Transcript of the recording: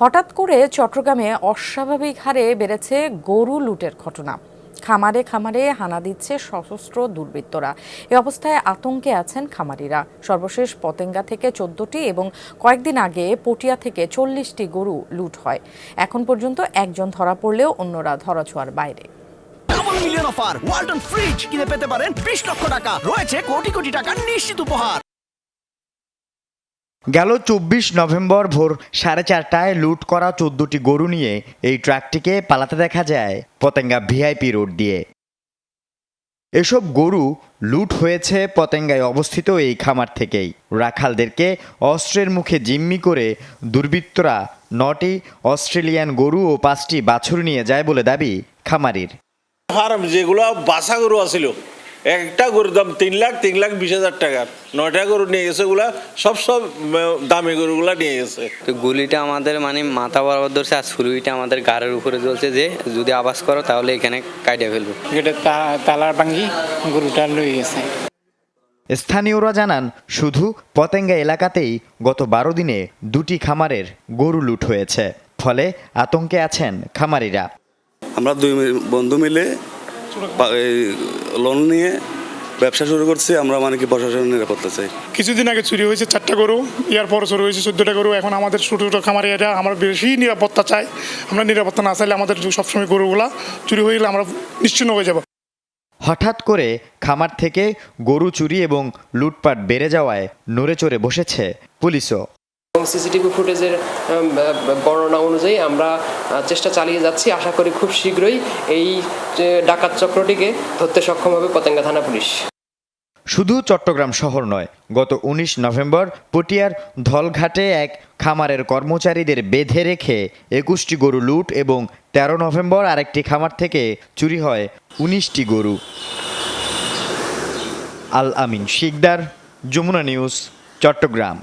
হঠাৎ করে চট্টগ্রামে অস্বাভাবিক হারে বেড়েছে গরু লুটের ঘটনা। খামারে খামারে হানা দিচ্ছে সশস্ত্র দুর্বৃত্তরা। এ অবস্থায় আতঙ্কে আছেন খামারিরা। সর্বশেষ পতেঙ্গা থেকে চোদ্দটি এবং কয়েকদিন আগে পটিয়া থেকে চল্লিশটি গরু লুট হয়। এখন পর্যন্ত একজন ধরা পড়লেও অন্যরা ধরাছোঁয়ার বাইরে। মিলিয়ন অফার ফ্রিজ কিনে পেতে পারেন বিশ লক্ষ টাকা। রয়েছে কোটি কোটি টাকার নিশ্চিত উপহার। গেল চব্বিশ নভেম্বর ভোর সাড়ে চারটায় লুট করা চোদ্দটি গরু নিয়ে এই ট্রাকটিকে পালাতে দেখা যায় পতেঙ্গা ভিআইপি রোড দিয়ে। এসব গরু লুট হয়েছে পতেঙ্গায় অবস্থিত এই খামার থেকেই। রাখালদেরকে অস্ত্রের মুখে জিম্মি করে দুর্বৃত্তরা নটি অস্ট্রেলিয়ান গরু ও পাঁচটি বাছুর নিয়ে যায় বলে দাবি খামারির। যেগুলো বাসা গরু আছিল একটা গরুর দাম তিন লাখ তিন লাখ বিশ হাজার টাকার নয়টা গরু নিয়ে গেছে ওগুলা সব সব দামি গরুগুলা নিয়ে গেছে। তো গুলিটা আমাদের মানে মাথা বরাবর ধরছে আর ছুরিটা আমাদের গাড়ির উপরে চলছে যে যদি আবাস করো তাহলে এখানে কাটিয়ে ফেলব। তা- তালার ভাঙ্গি গরুটা লই গেছে। স্থানীয়রা জানান শুধু পতেঙ্গা এলাকাতেই গত বারো দিনে দুটি খামারের গরু লুট হয়েছে। ফলে আতঙ্কে আছেন খামারিরা। আমরা দুই মি- বন্ধু মিলে লোন নিয়ে ব্যবসা শুরু করছি আমরা মানে কি প্রশাসনের নিরাপত্তা চাই। কিছুদিন আগে চুরি হয়েছে চারটা গরু ইয়ার পর চুরি হয়েছে চোদ্দটা গরু। এখন আমাদের ছোটো ছোটো খামারে এটা আমরা বেশি নিরাপত্তা চাই। আমরা নিরাপত্তা না চাইলে আমাদের সবসময় গরুগুলা চুরি হয়ে গেলে আমরা নিশ্চিন্ন হয়ে যাব। হঠাৎ করে খামার থেকে গরু চুরি এবং লুটপাট বেড়ে যাওয়ায় নড়ে চড়ে বসেছে পুলিশও। এবং সিসিটিভি ফুটেজের বর্ণনা অনুযায়ী আমরা চেষ্টা চালিয়ে যাচ্ছি। আশা করি খুব শীঘ্রই এই ডাকাত চক্রটিকে ধরতে সক্ষম হবে পতেঙ্গা থানা পুলিশ। শুধু চট্টগ্রাম শহর নয়, গত ১৯ নভেম্বর পটিয়ার ধলঘাটে এক খামারের কর্মচারীদের বেঁধে রেখে একুশটি গরু লুট এবং ১৩ নভেম্বর আরেকটি খামার থেকে চুরি হয় উনিশটি গরু। আল আমিন শিকদার, যমুনা নিউজ, চট্টগ্রাম।